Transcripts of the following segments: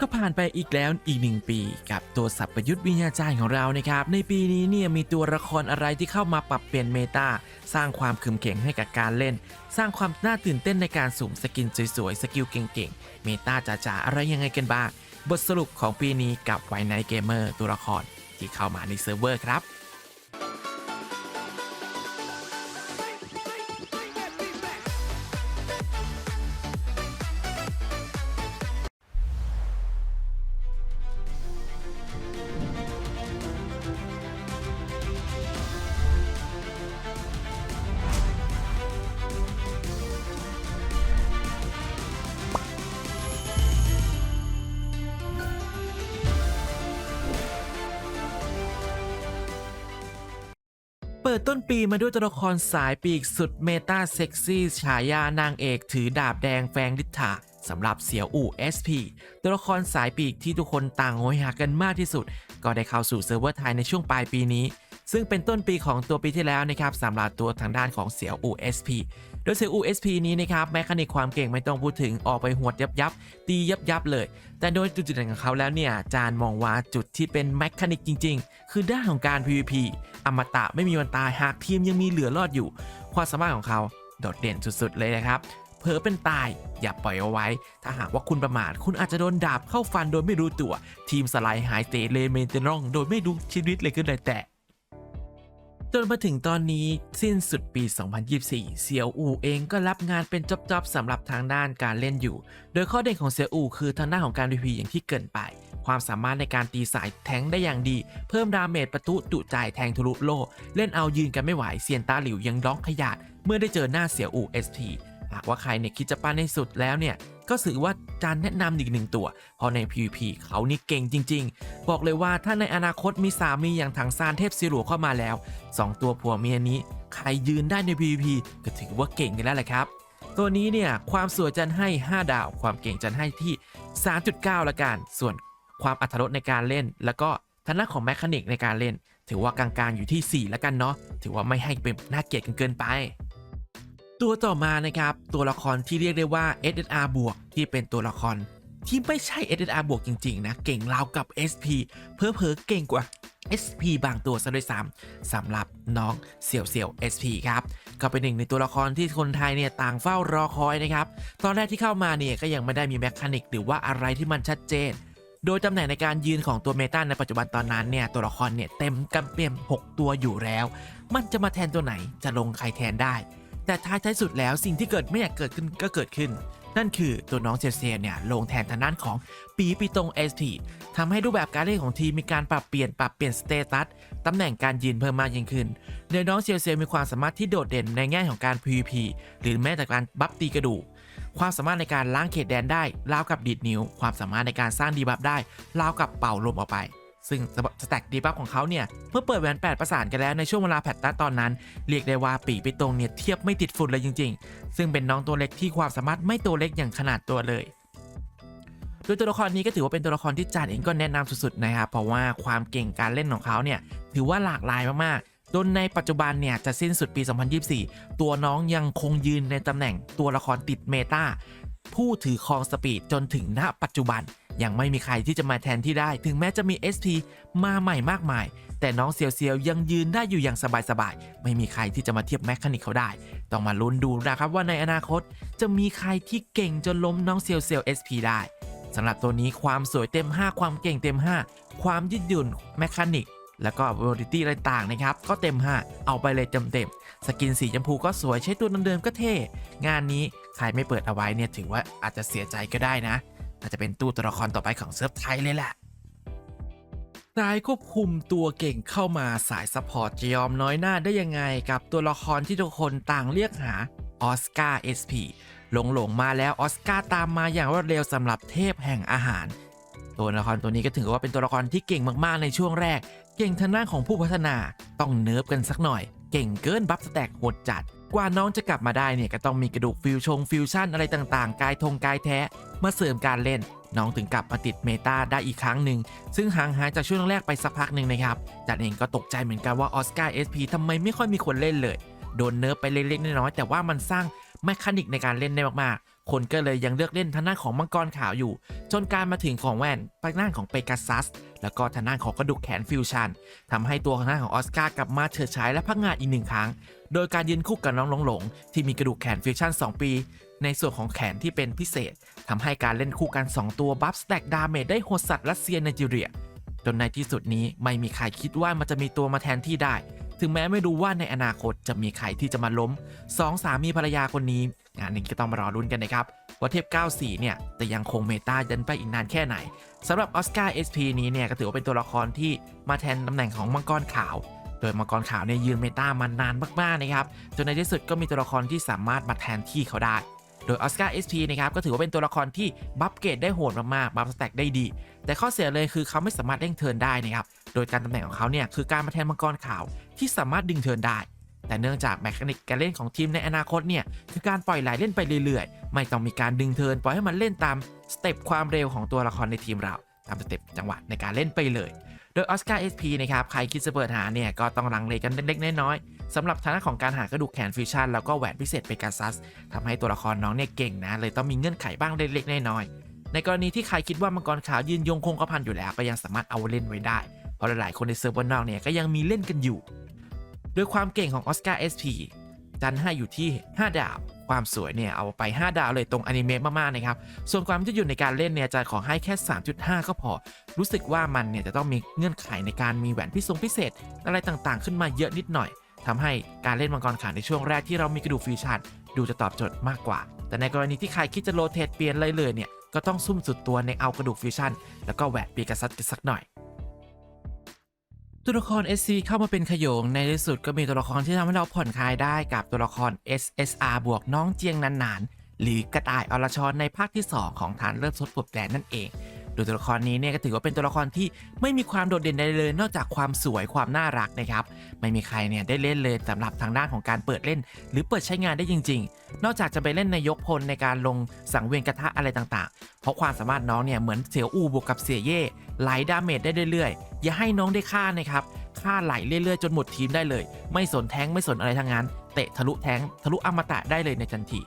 ก็ผ่านไปอีกแล้วอีกหนึ่งปีกับตัวสัพพยุทธ์วิญญาจารย์ของเรานะครับ ในปีนี้เนี่ยมีตัวละครอะไรที่เข้ามาปรับเปลี่ยนเมตาสร้างความคึมเข่งให้กับการเล่น สร้างความน่าตื่นเต้นในการสุ่มสกินสวยๆ สกิลเก่งๆ เมตาจ๋าๆ อะไรยังไงกันบ้าง บทสรุปของปีนี้กับไวไนเกมเมอร์ตัวละครที่เข้ามาในเซิร์ฟเวอร์ครับ ปิดต้นปีมาด้วยตัวละครสายปีกสุดเมตาเซ็กซี่ฉายานางเอกถือดาบแดงแฟงลิทธาสำหรับเสี่ยวอู่ SP ตัวละครสายปีกที่ทุกคนต่างโหยหากันมากที่สุด ก็ได้เข้าสู่เซิร์ฟเวอร์ไทยในช่วงปลายปีนี้ ซึ่งเป็นต้นปีของตัวปีที่แล้วนะครับสำหรับตัวทางด้านของเสี่ยวอู่ SP โดยเซอู SP นี้นะครับแมคานิกความเก่งไม่ต้องพูดถึงออกไปหวดยับยับๆตียับยับๆเลย แต่โดยจุดเด่นของเขาแล้วเนี่ยจารย์มองว่าจุดที่เป็นแมคานิกจริง ๆ คือด้านของการ PVP อมตะไม่มีวันตายหากทีมยังมีเหลือรอดอยู่ ความสามารถของเขาโดดเด่นสุดๆเลยนะครับเผลอเป็นตายอย่าปล่อยเอาไว้ ถ้าหากว่าคุณประมาทคุณอาจจะโดนดาบเข้าฟันโดยไม่รู้ตัว ทีมสไลด์หายเตะเลเมนเตนอง โดยไม่รู้ชีวิตเลยก็ได้แต่ จนมาถึงตอนนี้สิ้นสุดปี 2024 เซียวอูเองก็รับงานเป็นจ็อบๆสำหรับทางด้านการเล่นอยู่ โดยข้อเด่นของเซียวอูคือทางด้านของการ PVP อย่างที่เกินไป ความสามารถในการตีสายแทงได้อย่างดี เพิ่มดาเมจประตุจุใจแทงทะลุโล เล่นเอายืนกันไม่ไหวเซียนตาหลิวยังร้องขยาด เมื่อได้เจอหน้าเสี่ยวอู SP หากว่าใครเนี่ยคิดจะปั้นในสุดแล้วเนี่ย ก็ถือว่าจานแนะนำอีกหนึ่งตัว เพราะใน PVP เขานี่เก่งจริง ๆ บอกเลยว่าถ้าในอนาคตมีสามีอย่างถังซานเทพซิรุเข้ามาแล้ว 2 ตัวผัวเมียนี้ ใครยืนได้ใน PVP ก็ถือว่าเก่งกันแล้วแหละครับ ตัวนี้เนี่ยความสวยจันให้ 5 ดาว ความเก่งจันให้ที่ 3.9 ละกัน ส่วนความอัตรสในการเล่น แล้วก็ทางด้านของแมคานิกในการเล่น ถือว่ากลางๆอยู่ที่ 4 ละกันเนาะถือว่าไม่ให้เป็นน่าเกลียดกันเกินไป ตัวต่อมานะครับ ตัวละครที่เรียกได้ว่า SSR บวกที่เป็นตัวละคร ที่ไม่ใช่ SSR บวกจริง ๆ นะ เก่งราวกับ SP เพอเพอเก่งกว่า SP บางตัวซะด้วยซ้ำสำหรับน้องเสี่ยวเสี่ยว SP ครับ ก็เป็นหนึ่งในตัวละครที่คนไทยเนี่ยต่างเฝ้ารอคอยนะครับ ตอนแรกที่เข้ามาเนี่ยก็ยังไม่ได้มีแมคานิกหรือว่าอะไรที่มันชัดเจน โดยตำแหน่งในการยืนของตัวเมตาในปัจจุบันตอนนั้นเนี่ยตัวละครเนี่ยเต็มกำเปี่ยม 6 ตัวอยู่แล้ว มันจะมาแทนตัวไหนจะลงใครแทนได้ แต่ท้ายท้ายสุดแล้วสิ่งที่เกิดไม่อยากเกิดขึ้นก็เกิดขึ้น นั่นคือตัวน้องเจเซลเนี่ยลงแทนทางด้านของปีปีตรง SP ทำให้รูปแบบการเล่นของทีมมีการปรับเปลี่ยนปรับเปลี่ยนสเตตัสตำแหน่งการยืนเพิ่มมากยิ่งขึ้นโดยน้องเซลเซลมีความสามารถที่โดดเด่นในแง่ของการ PVP หรือแม้แต่การบัฟตีกระดูกความสามารถในการล้างเขตแดนได้ราวกับดีดนิ้ว ความสามารถในการสร้างดีบัฟได้ราวกับเป่าลมออกไป ซึ่งสแต็กดีบัฟของเขาเนี่ย เมื่อเปิดแหวน8ประสานกันแล้วในช่วงเวลาแพตตัสตอนนั้น เรียกได้ว่าปีไปตรงเนี่ยเทียบไม่ติดฝุ่นเลยจริง ๆ ซึ่งเป็นน้องตัวเล็กที่ความสามารถไม่ตัวเล็กอย่างขนาดตัวเลยโดยตัวละครนี้ก็ถือว่าเป็นตัวละครที่จานเองก็แนะนำสุดๆนะครับเพราะว่าความเก่งการเล่นของเขาเนี่ยถือว่าหลากหลายมากๆจนในปัจจุบันเนี่ยจะสิ้นสุดปี 2024 ตัวน้องยังคงยืนในตำแหน่งตัวละครติดเมตา ผู้ถือครองสปีดจนถึงณปัจจุบัน ยังไม่มีใครที่จะมาแทนที่ได้ ถึงแม้จะมี SP มาใหม่มากมาย แต่น้องเซียวเซียวยังยืนได้อยู่อย่างสบายๆ ไม่มีใครที่จะมาเทียบแมคคานิกเขาได้ ต้องมาลุ้นดูนะครับว่าในอนาคต จะมีใครที่เก่งจนล้มน้องเซียวเซียว SP ได้สำหรับตัวนี้ความสวยเต็ม 5 ความเก่งเต็ม 5 ความยืดหยุ่นแมคคานิกแล้วก็ v ว l i t y อะไรต่างนะครับ ก็เต็ม 5 เอาไปเลยเต็มเต็มๆ สกินสีชมพูก็สวยใช้ตัวเดิมๆก็เท่ งานนี้ใครไม่เปิดเอาไว้เนี่ยถือว่าอาจจะเสียใจก็ได้นะ อาจจะเป็นตู้ตัวละครต่อไปของเซิร์ฟไทยเลยแหละสายควบคุมตัวเก่งเข้ามาสายซัพพอร์ตจะยอมน้อยหน้าได้ยังไงกับตัวละครที่ทุกคนต่างเรียกหาออสการ์ SP หลงหลงๆมาแล้วออสการ์ตามมาอย่างรวดเร็วสำหรับเทพแห่งอาหาร ตัวละครตัวนี้ก็ถือว่าเป็นตัวละครที่เก่งมากๆในช่วงแรก เก่งทางด้านของผู้พัฒนาต้องเนิร์ฟกันสักหน่อย เก่งเกินบัฟสแต็กโหดจัด กว่าน้องจะกลับมาได้เนี่ยก็ต้องมีกระดูกฟิวชงฟิวชั่นอะไรต่างๆ กายทงกายแท้มาเสริมการเล่น น้องถึงกลับมาติดเมตาได้อีกครั้งหนึ่ง ซึ่งห่างหายจากช่วงแรกไปสักพักหนึ่งนะครับจัดเองก็ตกใจเหมือนกันว่าออสการ์เอสพีทำไมไม่ค่อยมีคนเล่นเลย โดนเนิร์ฟไปเล็กๆน้อยๆแต่ว่ามันสร้างแมคานิกในการเล่นได้มากๆ คนก็เลยยังเลือกเล่นทางด้านของมังกรขาวอยู่ จนการมาถึงของแวนทางด้านของเปกาซัส แล้วก็ทางด้านของกระดูกแขนฟิวชันทำให้ตัวทางด้านของออสการ์กลับมาเฉิดฉายและพักงานอีกหนึ่งครั้ง โดยการยืนคู่กับน้องหลงหลงที่มีกระดูกแขนฟิวชัน2 ปี ในส่วนของแขนที่เป็นพิเศษทำให้การเล่นคู่กัน 2 ตัวบัฟสแต็กดาเมจได้โหดสัตว์รัสเซียไนจีเรียจนในที่สุดนี้ไม่มีใครคิดว่ามันจะมีตัวมาแทนที่ได้ ถึงแม้ไม่รู้ว่าในอนาคตจะมีใครที่จะมาล้มสองสามีภรรยาคนนี้ งานนี้ก็ต้องมารอรุ้นกันนะครับว่าเทพ 94 เนี่ยจะยังคงเมตายันไปอีกนานแค่ไหนสำหรับออสการ์ SP นี้เนี่ยก็ถือว่าเป็นตัวละครที่มาแทนตำแหน่งของมังกรขาว โดยมังกรขาวเนี่ยยืนเมตามานานมากๆนะครับจนในที่สุดก็มีตัวละครที่สามารถมาแทนที่เขาได้โดยออสการ์ SP นะครับก็ถือว่าเป็นตัวละครที่บัฟเกรดได้โหดมากๆบัฟสแต็กได้ดี แต่ข้อเสียเลยคือเขาไม่สามารถเร่งเทิร์นได้นะครับโดยการตำแหน่งของเขาเนี่ยคือการมาแทนมังกรขาวที่สามารถดึงเทิร์นได้ แต่เนื่องจากแมคานิกการเล่นของทีมในอนาคตเนี่ยคือการปล่อยไหลเล่นไปเรื่อยๆ ไม่ต้องมีการดึงเทินปล่อยให้มันเล่นตามสเต็ปความเร็วของตัวละครในทีมเราตามสเต็ปจังหวะในการเล่นไปเลย โดยออสการ์ SP นะครับใครคิดจะเปิดหาเนี่ยก็ต้องลังเลกันเล็กๆน้อยๆสำหรับทางด้านของการหากระดูกแขนฟิวชั่นแล้วก็แหวนพิเศษเปกาซัสทำให้ตัวละครน้องเนี่ยเก่งนะเลยต้องมีเงื่อนไขบ้างเล็กๆน้อยๆในกรณีที่ใครคิดว่ามังกรขาวยืนยงคงกระพันอยู่แล้ว ก็ยังสามารถเอาเล่นไว้ได้ เพราะหลายๆคนในเซิร์ฟเวอร์นอกเนี่ยก็ยังมีเล่นกันอยู่ ดยความเก่งของออสการ์ SP จันให้อยู่ที่ 5 ดาว ความสวยเนี่ยเอาไป 5 ดาวเลยตรงอนิเมะมากๆนะครับ ส่วนความที่อยู่ในการเล่นเนี่ยจะขอให้แค่ 3.5 ก็พอ รู้สึกว่ามันเนี่ยจะต้องมีเงื่อนไขในการมีแหวนพิเศษพิเศษ อะไรต่างๆ ขึ้นมาเยอะนิดหน่อยทำให้การเล่นมังกรขาวในช่วงแรกที่เรามีกระดูกฟิวชั่นดูจะตอบโจทย์มากกว่า แต่ในกรณีที่ใครคิดจะโรเตทเปลี่ยนเลยเลยเนี่ยก็ต้องซุ่มสุดตัวในเอากระดูกฟิวชั่นแล้วก็แหวนปีกษัตริย์กันสักหน่อย ตัวละคร SC เข้ามาเป็นขยงในที่สุดก็มีตัวละครที่ทำให้เราผ่อนคลายได้กับตัวละคร SSR บวกน้องเจียงนานๆหรือกระต่ายอรชรในภาคที่ 2 ของฐานเริ่มสดปลดแปลนั่นเอง โดยตัวละครนี้เนี่ยก็ถือว่าเป็นตัวละครที่ไม่มีความโดดเด่นใดเลย นอกจากความสวยความน่ารักนะครับ ไม่มีใครเนี่ยได้เล่นเลยสำหรับทางด้านของการเปิดเล่น หรือเปิดใช้งานได้จริง ๆ นอกจากจะไปเล่นในยกพลในการลงสังเวียนกระทะอะไรต่างๆ เพราะความสามารถน้องเนี่ยเหมือนเสี่ยวอูบวกกับเสี่ยเย่ไหลดาเมจได้เรื่อยๆ อย่าให้น้องได้ฆ่านะครับฆ่าไหลเรื่อยๆ จนหมดทีมได้เลย ไม่สนแท้งไม่สนอะไรทั้งนั้น เตะทะลุแท้งทะลุอมตะได้เลยในทันที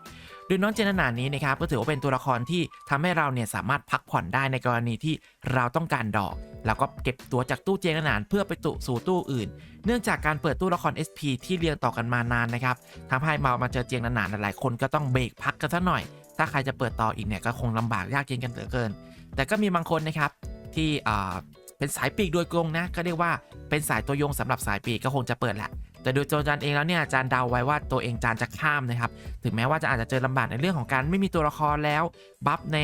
โดยน้องเจนนานนี้นะครับก็ถือว่าเป็นตัวละครที่ทำให้เราเนี่ยสามารถพักผ่อนได้ในกรณีที่เราต้องการดอกแล้วก็เก็บตัวจากตู้เจนนานเพื่อไปตุสู่ตู้อื่น เนื่องจากการเปิดตู้ละคร SP ที่เรียงต่อกันมานานนะครับทำให้มามาเจอเจียงนานๆหลายคนก็ต้องเบรกพักกันซะหน่อย ถ้าใครจะเปิดต่ออีกเนี่ยก็คงลำบากยากเย็นกันเหลือเกิน แต่ก็มีบางคนนะครับที่อ่าเป็นสายปีกโดยตรงนะก็เรียกว่าเป็นสายตัวยงสำหรับสายปีกก็คงจะเปิดแหละ แต่โดยตัวจานเองแล้วเนี่ยจานเดาไว้ว่าตัวเองจานจะข้ามนะครับ ถึงแม้ว่าจะอาจจะเจอลำบากในเรื่องของการไม่มีตัวละครแล้ว บัฟใน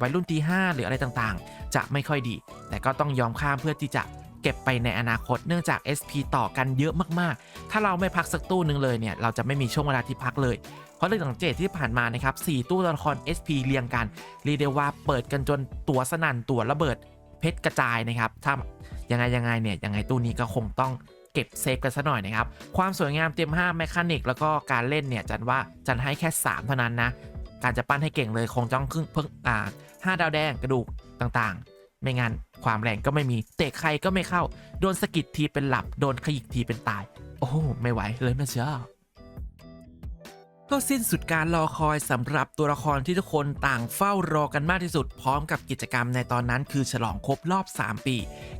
วัยรุ่นทีห้าหรืออะไรต่างๆ จะไม่ค่อยดี แต่ก็ต้องยอมข้ามเพื่อที่จะเก็บไปในอนาคตเนื่องจาก SP ต่อกันเยอะมากๆ ถ้าเราไม่พักสักตู้หนึ่งเลยเนี่ยเราจะไม่มีช่วงเวลาที่พักเลย เพราะเรื่องสังเกตที่ผ่านมานะครับ4ตู้ตัวละคร SP เรียงกันเรียกได้ว่าเปิดกันจนตัวสนั่นตัวระเบิดเพชรกระจายนะครับถ้ายังไงยังไงเนี่ยยังไงตู้นี้ก็คงต้อง เก็บเซฟกันซะหน่อยนะครับ ความสวยงามเต็ม5แมคานิกแล้วก็การเล่นเนี่ยจันว่าจันให้แค่ 3 เท่านั้นนะ การจะปั้นให้เก่งเลยคงต้องครึ่งเพิ่งอ่าห้าดาวแดงกระดูกต่างๆ ไม่งั้นความแรงก็ไม่มีเตะใครก็ไม่เข้า โดนสกิดทีเป็นหลับ โดนขยิกทีเป็นตาย โอ้ไม่ไหวเลยนะจ๊ะก็สิ้นสุดการรอคอยสำหรับตัวละครที่ทุกคนต่างเฝ้ารอกันมากที่สุด พร้อมกับกิจกรรมในตอนนั้นคือฉลองครบรอบ 3 ปี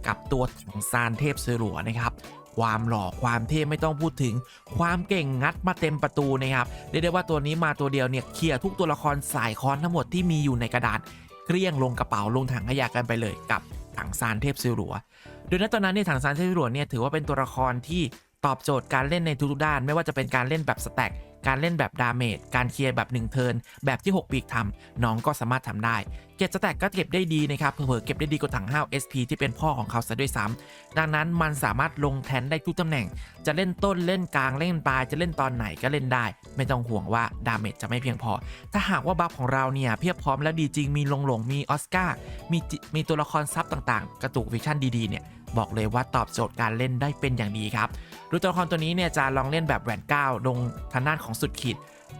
กับตัวถังซานเทพเสือหลัวนะครับ ความหล่อความเท่ไม่ต้องพูดถึง ความเก่งงัดมาเต็มประตูนะครับเรียกได้ว่าตัวนี้มาตัวเดียวเนี่ยเคลียร์ทุกตัวละครสายคอนทั้งหมดที่มีอยู่ในกระดาษเกลี้ยงลงกระเป๋าลงถังขยะกันไปเลยกับถังซานเทพซิลัวโดยณตอนนั้นเนี่ยถังซานเทพซิลัวเนี่ยถือว่าเป็นตัวละครที่ตอบโจทย์การเล่นในทุกๆด้าน ไม่ว่าจะเป็นการเล่นแบบสแต็ก การเล่นแบบดาเมจ การเคลียร์แบบ1เทิร์นแบบที่ 6 ปีกทำน้องก็สามารถทำได้ เก็บสแต็กก็เก็บได้ดีนะครับเผลอเก็บได้ดีกว่าถังห้าว SP ที่เป็นพ่อของเขาซะด้วยซ้ำดังนั้นมันสามารถลงแทนได้ทุกตำแหน่ง จะเล่นต้นเล่นกลางเล่นปลายจะเล่นตอนไหนก็เล่นได้ ไม่ต้องห่วงว่าดาเมจจะไม่เพียงพอ ถ้าหากว่าบัฟของเราเนี่ยเพียบพร้อมและดีจริงมีลงหลงมีออสการ์มีมีตัวละครซับต่างๆ กระตุกวิชั่นดีๆเนี่ย บอกเลยว่าตอบโจทย์การเล่นได้เป็นอย่างดีครับดูตัวละครตัวนี้เนี่ยจะลองเล่นแบบแหวนก้าวลงทางด้านของสุดขีด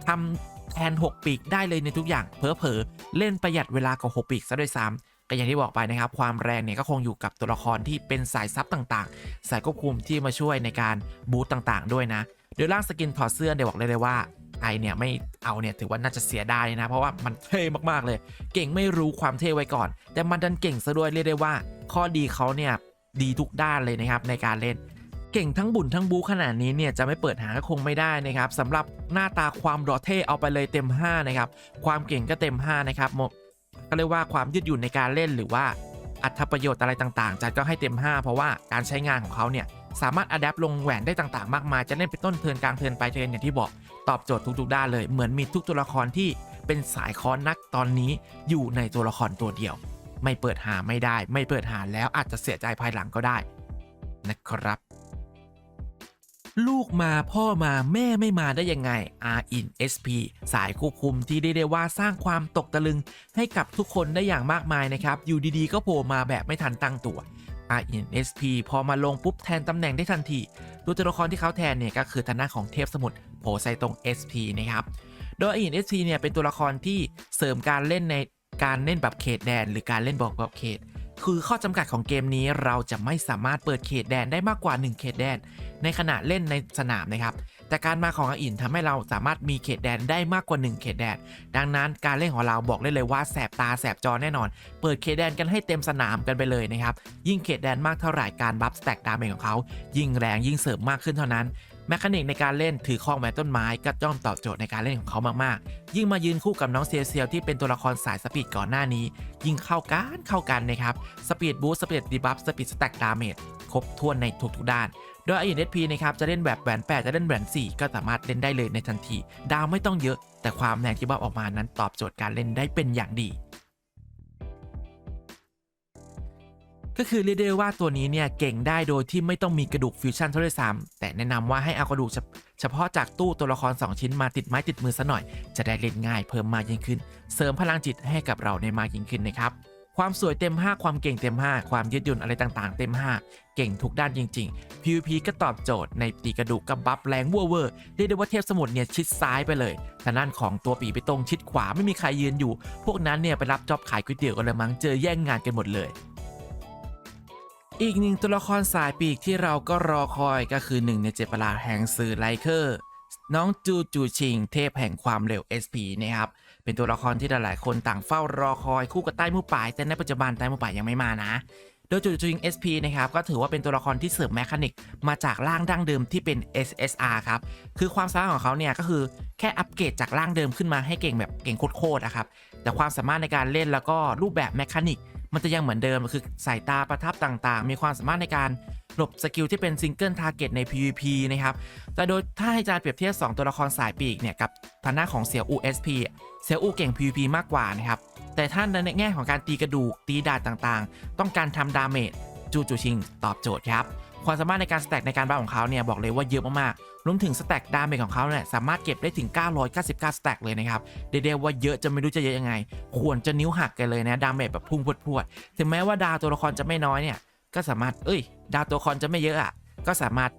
ทำแทน 6 ปีกได้เลยในทุกอย่างเพอเพอเล่นประหยัดเวลากว่า6ปีกซะด้วยซ้ำก็อย่างที่บอกไปนะครับ ความแรงเนี่ยก็คงอยู่กับตัวละครที่เป็นสายซับต่างๆ สายควบคุมที่มาช่วยในการบูตต่างๆ ด้วยนะโดยร่างสกินถอดเสื้อเดี๋ยวบอกเลยเลยว่าไอเนี่ยไม่เอาเนี่ยถือว่าน่าจะเสียดายนะ เพราะว่ามันเท่มากๆเลย เก่งไม่รู้ความเท่ไว้ก่อน แต่มันดันเก่งซะด้วยเรียกได้ว่า ข้อดีเขาเนี่ย ดีทุกด้านเลยนะครับในการเล่น เก่งทั้งบุญทั้งบูขนาดนี้เนี่ยจะไม่เปิดหาก็คงไม่ได้นะครับสำหรับหน้าตาความรอเท่เอาไปเลยเต็ม 5 นะครับ ความเก่งก็เต็ม 5 นะครับก็เรียกว่าความยืดหยุ่นในการเล่นหรือว่าอัตประโยชน์อะไรต่างๆ จัดก็ให้เต็ม 5 เพราะว่าการใช้งานของเขาเนี่ยสามารถอัดแอปลงแหวนได้ต่างๆ มากมาย จะเล่นเป็นต้นเทินกลางเทิร์นปลายเทินอย่างที่บอกตอบโจทย์ทุกๆด้านเลย เหมือนมีทุกตัวละครที่เป็นสายคอนนักตอนนี้อยู่ในตัวละครตัวเดียว ไม่เปิดหาไม่ได้ ไม่เปิดหาแล้วอาจจะเสียใจภายหลังก็ได้นะครับ ลูกมาพ่อมาแม่ไม่มาได้ยังไง R in SP สายควบคุมที่ได้ได้ว่าสร้างความตกตะลึงให้กับทุกคนได้อย่างมากมายนะครับ อยู่ดีๆ ก็โผล่มาแบบไม่ทันตั้งตัว R in SP พอมาลงปุ๊บแทนตำแหน่งได้ทันที ตัวตัวละครที่เขาแทนเนี่ยก็คือทาน้าของเทพสมุทรโผล่ใส่ตรง SP นะครับ โดย R in SP เนี่ยเป็นตัวละครที่เสริมการเล่นใน การเล่นแบบเขตแดน หรือการเล่นบอกแบบเขต คือข้อจำกัดของเกมนี้เราจะไม่สามารถเปิดเขตแดนได้มากกว่า 1 เขตแดน ในขณะเล่นในสนามนะครับแต่การมาของอาอินทำให้เราสามารถมีเขตแดนได้มากกว่า 1 เขตแดน ดังนั้นการเล่นของเราบอกได้เลยว่าแสบตาแสบจอแน่นอน เปิดเขตแดนกันให้เต็มสนามกันไปเลยนะครับ ยิ่งเขตแดนมากเท่าไหร่การบัฟสแต็กดาเมจของเขา ยิ่งแรงยิ่งเสริมมากขึ้นเท่านั้น แมคานิกในการเล่นถือครองแม้ต้นไม้ก็ย่อมตอบโจทย์ในการเล่นของเขามากๆ ยิ่งมายืนคู่กับน้องเซียเซียวที่เป็นตัวละครสายสปีดก่อนหน้านี้ ยิ่งเข้ากันเข้ากันนะครับสปีดบูสต์สปีดดีบัฟสปีดสแต็กดาเมจครบถ้วนในทุกๆด้าน โดยไอเอ็นเอพีนะครับจะเล่นแบบแหวน8จะเล่นแหวน4 ก็สามารถเล่นได้เลยในทันที ดาวไม่ต้องเยอะ แต่ความแรงที่บัฟออกมานั้นตอบโจทย์การเล่นได้เป็นอย่างดี ก็คือเรียกได้ว่าตัวนี้เนี่ยเก่งได้โดยที่ไม่ต้องมีกระดูกฟิวชั่นเท่าด้วยซ้ำแต่แนะนำว่าให้เอากระดูกเฉพาะจากตู้ตัวละคร 2 ชิ้นมาติดไม้ติดมือซะหน่อย จะได้เล่นง่ายเพิ่มมากยิ่งขึ้น เสริมพลังจิตให้กับเราในมากยิ่งขึ้นนะครับ ความสวยเต็ม 5 ความเก่งเต็ม 5 ความยืดหยุ่นอะไรต่างๆ เต็ม 5 เก่งทุกด้านจริง ๆ PVP ก็ตอบโจทย์ในตีกระดูกกับบัฟแรงเวอร์เวอร์เรียกได้ว่าเทพสมุทรเนี่ยชิดซ้ายไปเลยทางด้านของตัวปีไปตรงชิดขวาไม่มีใครยืนอยู่ พวกนั้นเนี่ยไปรับจ็อบขายก๋วยเตี๋ยวกันเลยมั้งเจอแย่งงานกันหมดเลย อีกหนึ่งตัวละครสายปีกที่เราก็รอคอยก็คือหนึ่งในเจ็ดประหลาดแห่งสื่อไลเคอร์น้องจูจูชิง เทพแห่งความเร็ว SP นะครับ เป็นตัวละครที่หลายๆ คนต่างเฝ้ารอคอยคู่กับใต้หมูป่าย แต่ในปัจจุบันใต้หมูป่ายยังไม่มานะ โดยจูจูชิง SP นะครับ ก็ถือว่าเป็นตัวละครที่เสริมแมคานิก มาจากร่างดั้งเดิมที่เป็น SSR ครับ คือความสามารถของเขาเนี่ยก็คือแค่อัปเกรดจากร่างเดิมขึ้นมาให้เก่งแบบเก่งโคตรๆนะครับ แต่ความสามารถในการเล่นแล้วก็รูปแบบแมคานิก มันจะยังเหมือนเดิมคือสายตาประทับต่างๆ มีความสามารถในการหลบสกิลที่เป็นซิงเกิลทาร์เก็ตใน PVP นะครับ แต่โดยถ้าให้จารย์เปรียบเทียบ 2 ตัวละครสายปีกเนี่ยกับฐานะของเสี่ยวอู SP เสี่ยวอูเก่ง PVP มากกว่านะครับ แต่ท่านในแง่ของการตีกระดูกตีดาดต่างๆ ต้องการทำดาเมจจูจูชิง ตอบโจทย์ครับ ความสามารถในการสแต็กในการบ้าของเขาเนี่ยบอกเลยว่าเยอะมากๆรวมถึงสแต็กดาเมจของเขาเนี่ยสามารถเก็บได้ถึง 999 สแต็กเลยนะครับเรียกได้ว่าเยอะจะไม่รู้จะเยอะยังไง ควรจะนิ้วหักกันเลยนะดาเมจแบบพุ่งพวดๆถึงแม้ว่าดาวตัวละครจะไม่น้อยเนี่ยก็สามารถเอ้ย ดาวตัวละครจะไม่เยอะอะก็สามารถ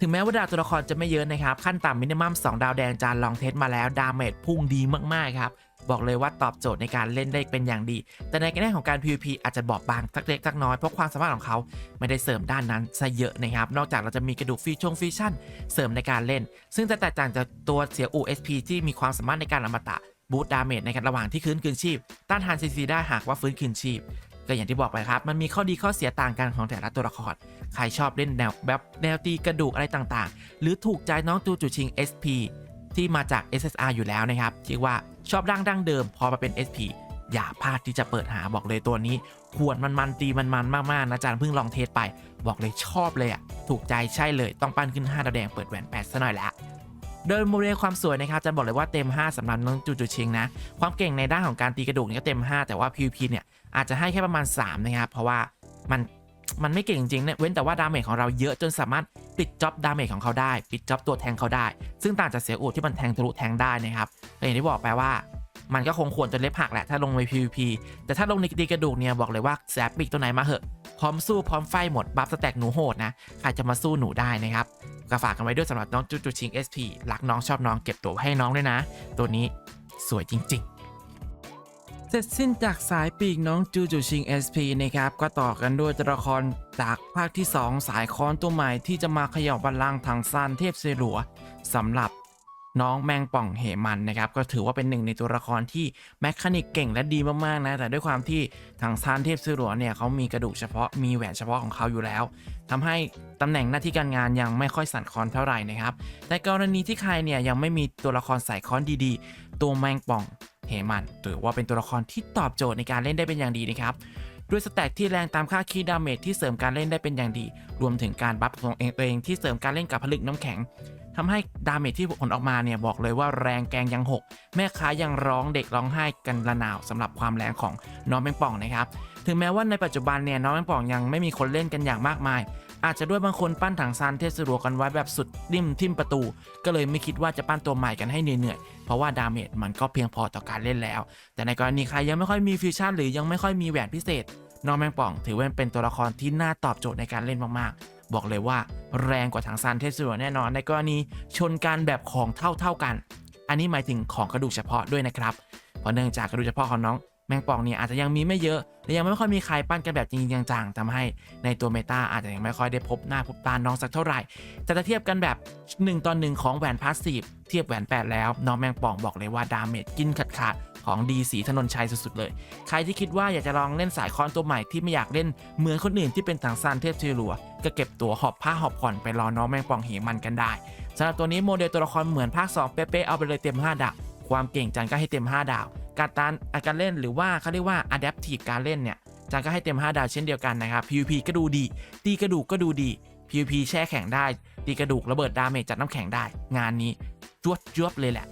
ถึงแม้ว่าดาวตัวละครจะไม่เยอะนะครับ ขั้นต่ำมินิมัม2 ดาวแดงจานลองเทสมาแล้ว ดาเมจพุ่งดีมาก ๆ ครับ บอกเลยว่าตอบโจทย์ในการเล่นได้เป็นอย่างดี แต่ในแง่ของการ PVP อาจจะบอบบางทักเล็กทักน้อยเพราะความสามารถของเขาไม่ได้เสริมด้านนั้นซะเยอะนะครับ นอกจากเราจะมีกระดูกฟีชงฟีชั่นเสริมในการเล่น ซึ่งจะแตกต่างจากตัวเสียอู SP ที่มีความสามารถในการอมตะบูตดาเมจในการระหว่างที่คืนคืนชีพ ต้านทานซีซีได้หากว่าฟื้นคืนชีพก็อย่างที่บอกไปครับ มันมีข้อดีข้อเสียต่างกันของแต่ละตัวละคร ใครชอบเล่นแนวแบบแนวตีกระดูกอะไรต่างๆ หรือถูกใจน้องจูจูชิง SP ที่มาจาก SSR อยู่แล้วนะครับที่ว่า ชอบร่างดั้งเดิม พอมาเป็น SP อย่าพลาดที่จะเปิดหาบอกเลยตัวนี้ขวดมันมันตีมันมันมากๆนะอาจารย์เพิ่งลองเทสไป บอกเลยชอบเลยอะถูกใจใช่เลยต้องปั้นขึ้น 5 ดาวแดงเปิดแหวน8ซะหน่อยละโดยโมเดลความสวยนะครับจะบอกเลยว่าเต็ม 5สำหรับน้องจูจูชิงนะ ความเก่งในด้านของการตีกระดูกนี่ก็เต็ม 5 แต่ว่า PVP เนี่ยอาจจะให้แค่ประมาณ 3 นะครับ เพราะว่ามัน มันไม่เก่งจริงๆเนี่ยเว้นแต่ว่าดาเมจของเราเยอะจนสามารถปิดจ็อบดาเมจของเขาได้ ปิดจ็อบตัวแทงเขาได้ ซึ่งต่างจากเสียอูดที่มันแทงทะลุแทงได้นะครับแต่อย่างที่บอกไปว่ามันก็คงควรจะเล็บหักแหละถ้าลงใน PVP แต่ถ้าลงในตีกระดูกเนี่ยบอกเลยว่าแซบปีกตัวไหนมาเหอะพร้อมสู้พร้อมไฟหมดบัฟสแต็กหนูโหดนะใครจะมาสู้หนูได้นะครับก็ฝากกันไว้ด้วยสำหรับน้องจูจูชิง SP รักน้องชอบน้องเก็บตัวให้น้องด้วยนะ ตัวนี้สวยจริง ๆ เสร็จสิ้นจากสายปีกน้องจูจูชิง SP นะครับ ก็ต่อกันด้วยตัวละครจากภาคที่ 2 สายคอนตัวใหม่ที่จะมาเขย่าบัลลังก์ทางซานเทพเซหลัวสำหรับน้องแมงป่องเหมันนะครับ ก็ถือว่าเป็นหนึ่งในตัวละครที่แมคานิกเก่งและดีมาก ๆ นะ แต่ด้วยความที่ทางซานเทพเซหลัวเนี่ยเขามีกระดูกเฉพาะมีแหวนเฉพาะของเขาอยู่แล้วทำให้ตำแหน่งหน้าที่การงานยังไม่ค่อยสั่นคลอนเท่าไหร่นะครับ แต่กรณีที่ใครเนี่ยยังไม่มีตัวละครสายคอนดีๆ ตัวแมงป่อง เหมันถือว่าเป็นตัวละครที่ตอบโจทย์ในการเล่นได้เป็นอย่างดีนะครับด้วยสแต็กที่แรงตามค่าคีย์ดาเมจที่เสริมการเล่นได้เป็นอย่างดี รวมถึงการบัฟของเองตัวเองที่เสริมการเล่นกับผลึกน้ำแข็งทำให้ดาเมจที่ผลออกมาเนี่ยบอกเลยว่าแรงแกงยังหกแม่ค้ายังร้องเด็กร้องไห้กันระนาวสำหรับความแรงของน้องแมงป่องนะครับ ถึงแม้ว่าในปัจจุบันเนี่ยน้องแมงป่องยังไม่มีคนเล่นกันอย่างมากมาย อาจจะด้วยบางคนปั้นถังซานเทสรัวกันไว้แบบสุดริ่มทิมประตู ก็เลยไม่คิดว่าจะปั้นตัวใหม่กันให้เหนื่อยๆ เพราะว่าดาเมจมันก็เพียงพอต่อการเล่นแล้ว แต่ในกรณีใครยังไม่ค่อยมีฟิวชั่นหรือยังไม่ค่อยมีแหวนพิเศษน้องแมงป่องถือว่าเป็นตัวละครที่น่าตอบโจทย์ในการเล่นมากๆ บอกเลยว่าแรงกว่าถังซานเทสรัวแน่นอน ในกรณีชนกันแบบของเท่าๆกัน อันนี้หมายถึงของกระดูกเฉพาะด้วยนะครับเพราะเนื่องจากกระดูกเฉพาะของน้อง แมงป่องเนี่ยอาจจะยังมีไม่เยอะและยังไม่ค่อยมีใครปั้นกันแบบจริงจังๆทำให้ในตัวเมตาอาจจะยังไม่ค่อยได้พบหน้าพบตาน้องสักเท่าไหร่แต่ถ้าเทียบกันแบบ1ต่อ1ของแหวนพาสซีฟเทียบแหวน 8 แล้ว น้องแมงป่องบอกเลยว่าดาเมจกินขาดขาดของดีสีถนนชัยสุด ๆ เลย ใครที่คิดว่าอยากจะลองเล่นสายคอนตัวใหม่ที่ไม่อยากเล่นเหมือนคนอื่นที่เป็นถังซานเทพเทรัว ก็เก็บตัวหอบผ้าหอบผ่อนไปรอน้องแมงป่องเหมันกันได้สำหรับตัวนี้โมเดลตัวละครเหมือนภาค 2 เป๊ะๆเอาไปเลยเต็ม 5ดาว ความเก่งจันก็ให้เต็ม 5 ดาว การตานการเล่นหรือว่าเขาเรียกว่า adaptive การเล่นเนี่ยจันก็ให้เต็ม 5 ดาวเช่นเดียวกันนะครับ PVP ก็ดูดี ตีกระดูกก็ดูดี PVP แช่แข็งได้ ตีกระดูกระเบิดดาเมจจัดน้ำแข็งได้ งานนี้จวดจวบเลยแหละ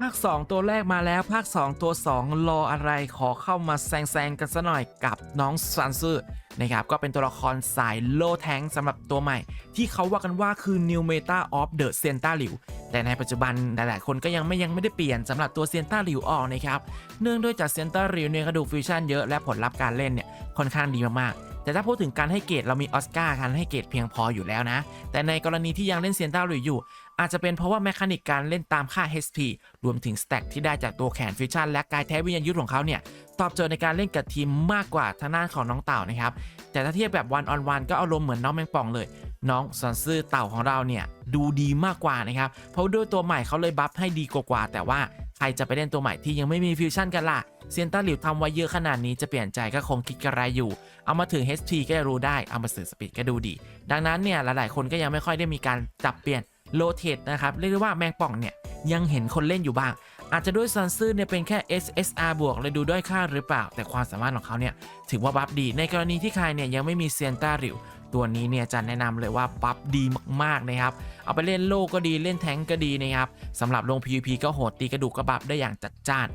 ภาค 2 ตัวแรกมาแล้วภาค 2 ตัว 2 รออะไรขอเข้ามาแซงๆกันซะหน่อยกับน้องซันซื่อ นะครับก็เป็นตัวละครสายโลแทงสำหรับตัวใหม่ ที่เขาว่ากันว่าคือ New Meta of the s e n t a หลิวแต่ในปัจจุบันหลายๆคนก็ยังไม่ยังไม่ได้เปลี่ยนสำหรับตัวเซนต้าหลิวออกนะครับเนื่องด้วยจากเซนต้าหลิวเนี่ยกระดูกฟิวชั่นเยอะและผลลัพธ์การเล่นเนี่ยค่อนข้างดีมากๆแต่ถ้าพูดถึงการให้เกรดเรามีออสการ์การให้เกรดเพียงพออยู่แล้วนะ แต่ในกรณีที่ยังเล่นเซนต้าหลิวอยู่ อาจจะเป็นเพราะว่าแมคานิกการเล่นตามค่า HP รวมถึงสแต็กที่ได้จากตัวแขนฟิวชั่นและกายแท้วิญญาณยุทธของเขาเนี่ย ตอบโจทย์ในการเล่นกับทีมมากกว่าทางด้านของน้องเต่านะครับ แต่ถ้าเทียบแบบวันออนวันก็อารมณ์เหมือนน้องแมงป่องเลย น้องซันซื่อเต่าของเราเนี่ยดูดีมากกว่านะครับ เพราะด้วยตัวใหม่เขาเลยบัฟให้ดีกว่า แต่ว่าใครจะไปเล่นตัวใหม่ที่ยังไม่มีฟิวชั่นกันล่ะ เซียนต้าหลิวทำไว้เยอะขนาดนี้จะเปลี่ยนใจก็คงคิดกระไรอยู่ เอามาถึง HP ก็รู้ได้ เอามาสื่อสปีดก็ดูดี ดังนั้นเนี่ยหลายๆ คนก็ยังไม่ค่อยได้มีการจับเปลี่ยน โลเทตนะครับ เรียกได้ว่าแมงป่องเนี่ยยังเห็นคนเล่นอยู่บ้าง อาจจะด้วยซันซื่อเนี่ยเป็นแค่ SSR บวกเลยดูด้อยค่าหรือเปล่า แต่ความสามารถของเขาเนี่ยถือว่าบัฟดี ในกรณีที่ใครเนี่ยยังไม่มีเซียนต้าหลิวตัวนี้เนี่ยจะแนะนำเลยว่าบัฟดีมากๆนะครับ เอาไปเล่นโลกก็ดีเล่นแทงก์ก็ดีนะครับสำหรับลง PVP ก็โหดตีกระดูกกระบับได้อย่างจัดจ้าน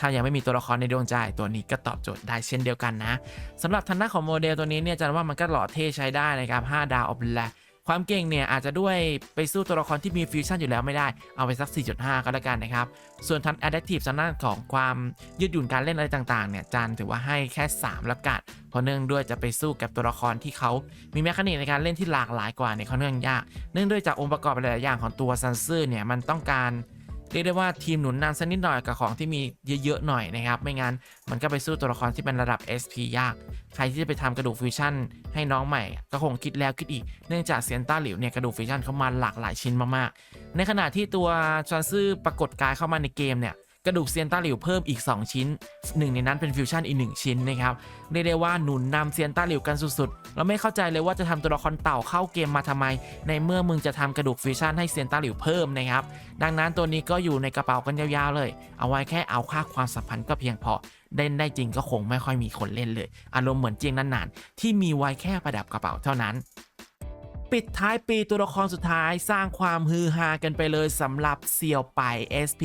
ถ้ายังไม่มีตัวละครในดวงใจตัวนี้ก็ตอบโจทย์ได้เช่นเดียวกันนะสำหรับทางด้านของโมเดลตัวนี้เนี่ยจันว่ามันก็หล่อเท่ใช้ได้นะครับ 5 ดาวออฟแล ความเก่งเนี่ยอาจจะด้วยไปสู้ตัวละครที่มีฟิวชั่นอยู่แล้วไม่ได้ เอาไปสัก 4.5 ก็แล้วกันนะครับ ส่วนทัน adaptive ทางด้าของความยืดหยุ่นการเล่นอะไรต่างๆเนี่ยจันถือว่าให้แค่ 3 ละกันเพราะเนื่องด้วยจะไปสู้กับตัวละครที่เขา มีแมคานิกในการเล่นที่หลากหลายกว่าเนี่ยเขาเนื่องยาก เนื่องด้วยจากองค์ประกอบหลายๆอย่างของตัวซันซื่อเนี่ยมันต้องการ เรียกได้ว่าทีมหนุนนำสักนิดหน่อยกับของที่มีเยอะๆหน่อยนะครับ ไม่งั้นมันก็ไปสู้ตัวละครที่เป็นระดับ SP ยาก ใครที่จะไปทำกระดูกฟิวชั่นให้น้องใหม่ ก็คงคิดแล้วคิดอีก เนื่องจากเซียนต้าหลิวเนี่ยกระดูกฟิวชั่นเข้ามาหลากหลายชิ้นมากๆ ในขณะที่ตัวจอนซื่อปรากฏกายเข้ามาในเกมเนี่ย กระดูกเซียนต้าหลิวเพิ่มอีก 2 ชิ้น หนึ่งในนั้นเป็นฟิวชั่นอีก 1 ชิ้นนะครับเรียกได้ว่าหนุนนำเซียนต้าหลิวกันสุดๆเราไม่เข้าใจเลยว่าจะทำตัวละครเต่าเข้าเกมมาทำไม ในเมื่อมึงจะทำกระดูกฟิวชั่นให้เซียนต้าหลิวเพิ่มนะครับ ดังนั้นตัวนี้ก็อยู่ในกระเป๋ากันยาวๆเลย เอาไว้แค่เอาค่าความสัมพันธ์ก็เพียงพอเล่นได้จริงก็คงไม่ค่อยมีคนเล่นเลย อารมณ์เหมือนเจียงนานๆ ที่มีไว้แค่ประดับกระเป๋าเท่านั้น ปิดท้ายปีตัวละครสุดท้ายสร้างความฮือฮากันไปเลยสำหรับเซียวไป SP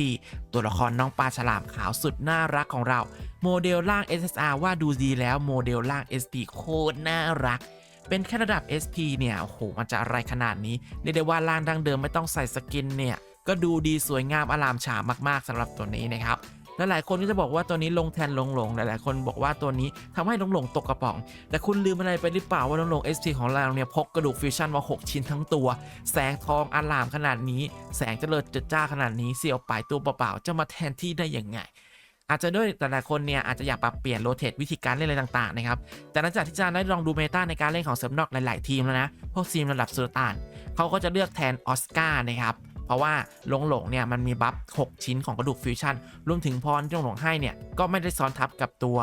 ตัวละครน้องปลาฉลามขาวสุดน่ารักของเรา โมเดลล่าง SSR ว่าดูดีแล้วโมเดลล่าง SP โคตรน่ารักเป็นแค่ระดับ SP เนี่ยโอ้โห มันจะอะไรขนาดนี้ เรียกได้ว่าล่างดังเดิมไม่ต้องใส่สกินเนี่ย ก็ดูดีสวยงามอลามฉามาก ๆสำหรับตัวนี้นะครับ และหลายคนก็จะบอกว่าตัวนี้ลงแทนลงหลงหลายๆคนบอกว่าตัวนี้ทำให้ลงหลงตกกระป๋อง แต่คุณลืมอะไรไปหรือเปล่าว่าลงหลง SP ของเราเนี่ยพกกระดูกฟิวชั่นมา 6 ชิ้นทั้งตัว แสงทองอลามขนาดนี้ แสงเจริญจัดจ้าขนาดนี้เสียวปลายตัวเปล่าๆจะมาแทนที่ได้ยังไงอาจจะด้วยแต่ละคนเนี่ยอาจจะอยากปรับเปลี่ยนโรเตทวิธีการเล่นอะไรต่างๆนะครับ แต่หลังจากที่จานได้ลองดูเมตาในการเล่นของเซิร์ฟนอกหลาย ๆ ทีมแล้วนะ พวกทีมระดับสุลต่านเขาก็จะเลือกแทนออสการ์นะครับ เพราะว่าหลงหลงเนี่ยมันมีบัฟ6 ชิ้นของกระดูกฟิวชั่นรวมถึงพรที่หลงหลงให้เนี่ยก็ไม่ได้ซ้อนทับกับตัว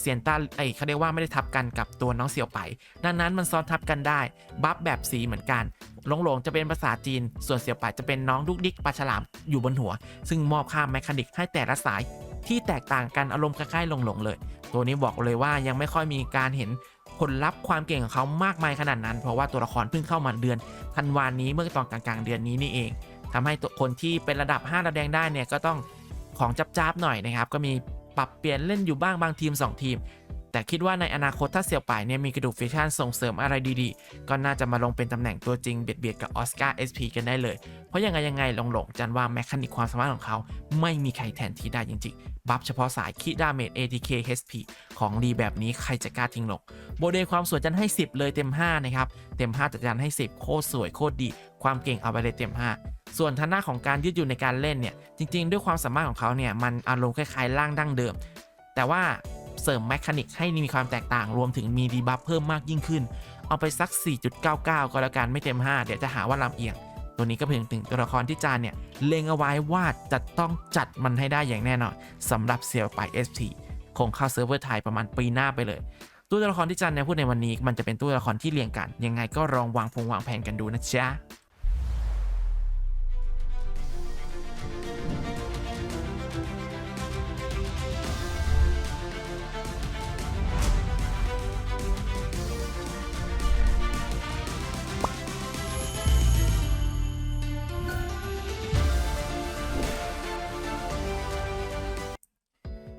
เซียนต้าไอเขาเรียกว่าไม่ได้ทับกันกับตัวน้องเสี่ยวไป ดังนั้นมันซ้อนทับกันได้บัฟแบบสีเหมือนกันหลงหลงจะเป็นภาษาจีน ส่วนเสี่ยวไปจะเป็นน้องดุกดิกปลาฉลามอยู่บนหัว ซึ่งมอบค่าแมคานิกให้แต่ละสายที่แตกต่างกันอารมณ์คล้ายๆหลงหลงเลย ตัวนี้บอกเลยว่ายังไม่ค่อยมีการเห็นผลลัพธ์ความเก่งของเขามากมายขนาดนั้น เพราะว่าตัวละครเพิ่งเข้ามาเดือนธันวานี้เมื่อตอนกลางๆ เดือนนี้นี่เอง ทำให้ตัวคนที่เป็นระดับ5ระแดงได้เนี่ยก็ต้องของจับๆหน่อยนะครับ ก็มีปรับเปลี่ยนเล่นอยู่บ้างบางทีม 2 ทีม แต่คิดว่าในอนาคตถ้าเสี่ยวป่ายเนี่ยมีกระดูกฟิชชั่นส่งเสริมอะไรดีๆ ก็น่าจะมาลงเป็นตำแหน่งตัวจริงเบียดเบียดกับออสการ์ SP กันได้เลย เพราะยังไงยังไงหลงหลงจันว่าแมคานิกความสามารถของเขา ไม่มีใครแทนที่ได้จริงๆ บัฟเฉพาะสายคิดาเมจ ATK HP ของดีแบบนี้ใครจะกล้าทิ้งลงโบเดความสวยจันให้ 10 เลยเต็ม 5 นะครับ เต็ม5แต่จันให้ 10 โคตรสวยโคตรดี ความเก่งเอาไปเลยเต็ม 5 ส่วนทางหน้าของการยืดหยุ่นในการเล่นเนี่ยจริง ๆ ด้วยความสามารถของเขาเนี่ยมันอารมณ์คล้ายๆร่างดั้งเดิม แต่ว่าเสริมแมคานิกให้มีความแตกต่างรวมถึงมีดีบัฟเพิ่มมากยิ่งขึ้น เอาไปสัก 4.99 ก็แล้วกันไม่เต็ม 5 เดี๋ยวจะหาว่าลำเอียง ตัวนี้ก็เพียงถึงตัวละครที่จานเนี่ยเล็งเอาไว้ว่าจะต้องจัดมันให้ได้อย่างแน่นอนสำหรับเซียวไป SP คงเข้าเซิร์ฟเวอร์ไทยประมาณปีหน้าไปเลย ตัวละครที่จันเนี่ยพูดในวันนี้ มันจะเป็นตัวละครที่เรียงกัน ยังไงก็ลองวางพงวางแผนกันดูนะจ๊ะ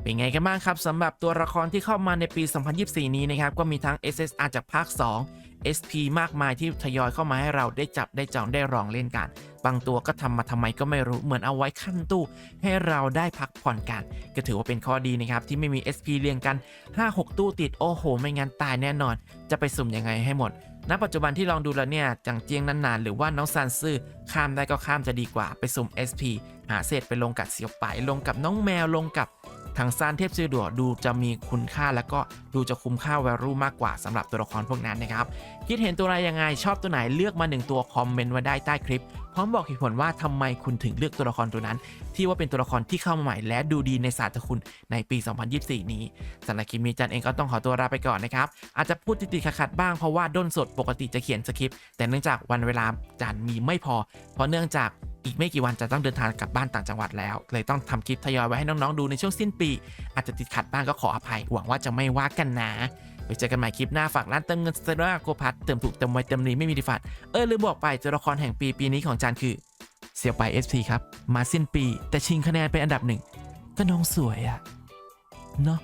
เป็นไงกันบ้างครับสำหรับตัวละครที่เข้ามาในปี 2024 นี้นะครับ ก็มีทั้ง SSR จากภาค 2 SP มากมายที่ทยอยเข้ามาให้เราได้จับได้จองได้ลองเล่นกัน บางตัวก็ทำมาทำไมก็ไม่รู้เหมือนเอาไว้ขั้นตู้ ให้เราได้พักผ่อนกัน ก็ถือว่าเป็นข้อดีนะครับ ที่ไม่มี SP เรียงกัน 5-6 ตู้ติดโอ้โห ไม่งั้นตายแน่นอน จะไปสุ่มยังไงให้หมดณปัจจุบันที่ลองดูแล้วเนี่ยจังเจียงนานๆ หรือว่าน้องซันซื่อข้ามได้ก็ข้ามจะดีกว่าไปสุ่ม SP หาเศษไปลงกับเสียวไปลงกับน้องแมวลงกับ ทางซานเทพซีดัวดูจะมีคุณค่า แล้วก็ดูจะคุ้มค่า value มากกว่าสำหรับตัวละครพวกนั้นนะครับคิดเห็นตัวอะไรยังไงชอบตัวไหนเลือกมาหนึ่งตัวคอมเมนต์ไว้ได้ใต้คลิปพร้อมบอกเหตุผลว่าทำไมคุณถึงเลือกตัวละครตัวนั้น ที่ว่าเป็นตัวละครที่เข้ามาใหม่ และดูดีในศาสตร์คุณในปี 2024 นี้สำหรับคลิปนี้จันเองก็ต้องขอตัวลาไปก่อนนะครับอาจจะพูดติดๆขัดๆบ้างเพราะว่าด้นสดปกติจะเขียนสคริปต์แต่เนื่องจากวันเวลาจันมีไม่พอ เพราะเนื่องจาก อีกไม่กี่วันจะต้องเดินทางกลับบ้านต่างจังหวัดแล้ว เลยต้องทำคลิปทยอยไว้ให้น้องๆดูในช่วงสิ้นปี อาจจะติดขัดบ้างก็ขออภัย หวังว่าจะไม่ว่ากันนะไว้เจอกันใหม่คลิปหน้าฝากร้านเติมเงินสเตอร์โกพัทเติมถูกเติมไวเติมดีไม่มีดีฟัดเออลืมบอกไปตัวละครแห่งปีปีนี้ของจานคือเสียวไป SP ครับ มาสิ้นปี แต่ชิงคะแนนเป็นอันดับหนึ่งก็น้องสวยอะเนาะ